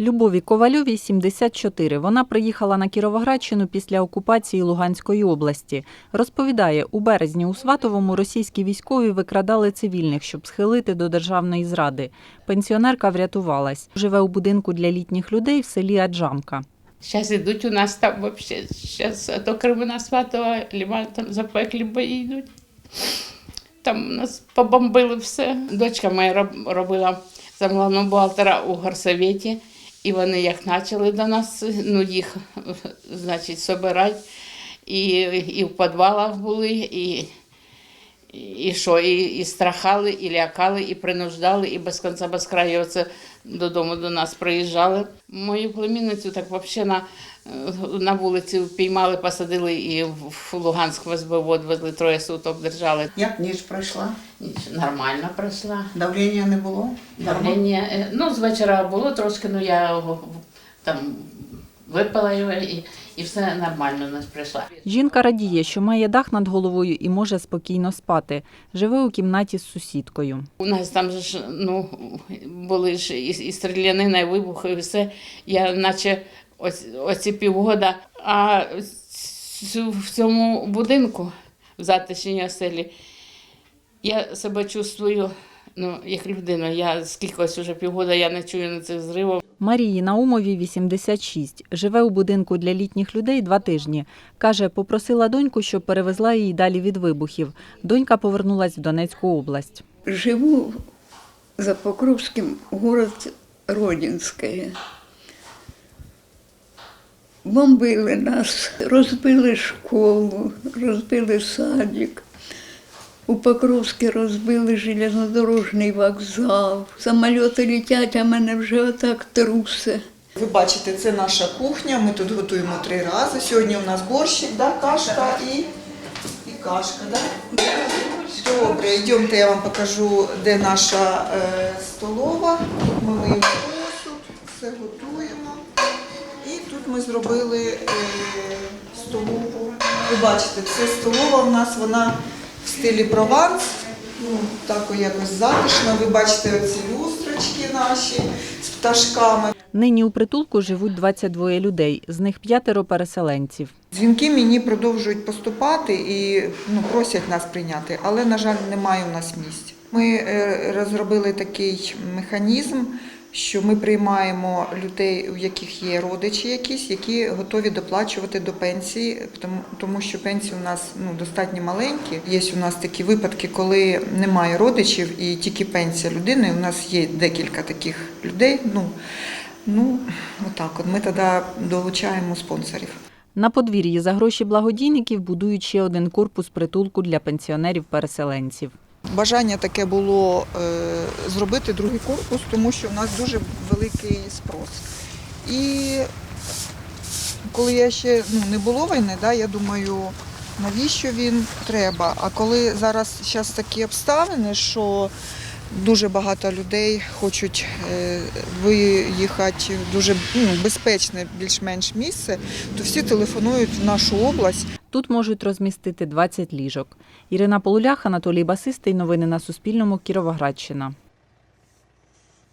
Любові Ковальовій 74. Вона приїхала на Кіровоградщину після окупації Луганської області. Розповідає, у березні у Сватовому російські військові викрадали цивільних, щоб схилити до державної зради. Пенсіонерка врятувалась. Живе у будинку для літніх людей в селі Аджамка. Зараз йдуть у нас там вообще, зараз то Кремена Сватова, Ліман там запеклі бої йдуть. Там нас побомбили все. Дочка моя робила за головного бухгалтера у горсовєті, і вони як почали до нас, ну їх, значить, собирати. І, і в підвалах були, і, і що, і, і страхали, і лякали, і принуждали, і без кінця, без краю оце додому до нас приїжджали. Мою племінницю так взагалі на, на вулиці піймали, посадили і в Луганськ в СБУ відвезли, троє суток держали. Як ніч пройшла? Ніч Нормально пройшла. Давлення не було? Давлення, е, ну, з вечора було трошки, ну я там випила його і, і все нормально у нас пройшла. Жінка радіє, що має дах над головою і може спокійно спати. Живе у кімнаті з сусідкою. У нас там ж ну, були ж і, і стрілянина, і вибухи, і все. Я наче ось, оці півгода, а цю- в цьому будинку, в затишній оселі, я себе чувствую ну, як людина. Я скільки ось уже півгода я не чую на цих зривів. Марії Наумові 86. Живе у будинку для літніх людей два тижні. Каже, попросила доньку, щоб перевезла її далі від вибухів. Донька повернулась в Донецьку область. Живу за Покровским, город Родинское. Бомбили нас, розбили школу, розбили садик. У Покровське розбили железнодорожний вокзал. Самоліти летять, а мене вже отак трусе. Ви бачите, це наша кухня. Ми тут готуємо три рази. Сьогодні у нас борщик, да, кашка і, і кашка. Да? Добре, йдемте, я вам покажу, де наша е, столова. Тут ми миємо посуд, все готуємо. І тут ми зробили е, столову. Ви бачите, це столова у нас вона в стилі Прованс. Ну, так якось затишно. Ви бачите оці люстрочки наші з пташками. Нині у притулку живуть 22 людей, з них п'ятеро переселенців. Дзвінки мені продовжують поступати і ну, просять нас прийняти, але, на жаль, немає у нас місць. Ми е, розробили такий механізм, що ми приймаємо людей, у яких є родичі якісь, які готові доплачувати до пенсії, тому, тому що пенсії у нас ну, достатньо маленькі. Є у нас такі випадки, коли немає родичів і тільки пенсія людини. У нас є декілька таких людей. Ну, ну отак от ми тоді долучаємо спонсорів. На подвір'ї за гроші благодійників будують ще один корпус притулку для пенсіонерів-переселенців. Бажання таке було е, зробити другий корпус, тому що в нас дуже великий спрос. І коли я ще ну, не було війни, да, я думаю, навіщо він треба. А коли зараз, зараз такі обставини, що дуже багато людей хочуть е, виїхати дуже ну, безпечне більш-менш місце, то всі телефонують в нашу область. Тут можуть розмістити 20 ліжок. Ірина Полулях, Анатолій Басистий. Новини на Суспільному. Кіровоградщина.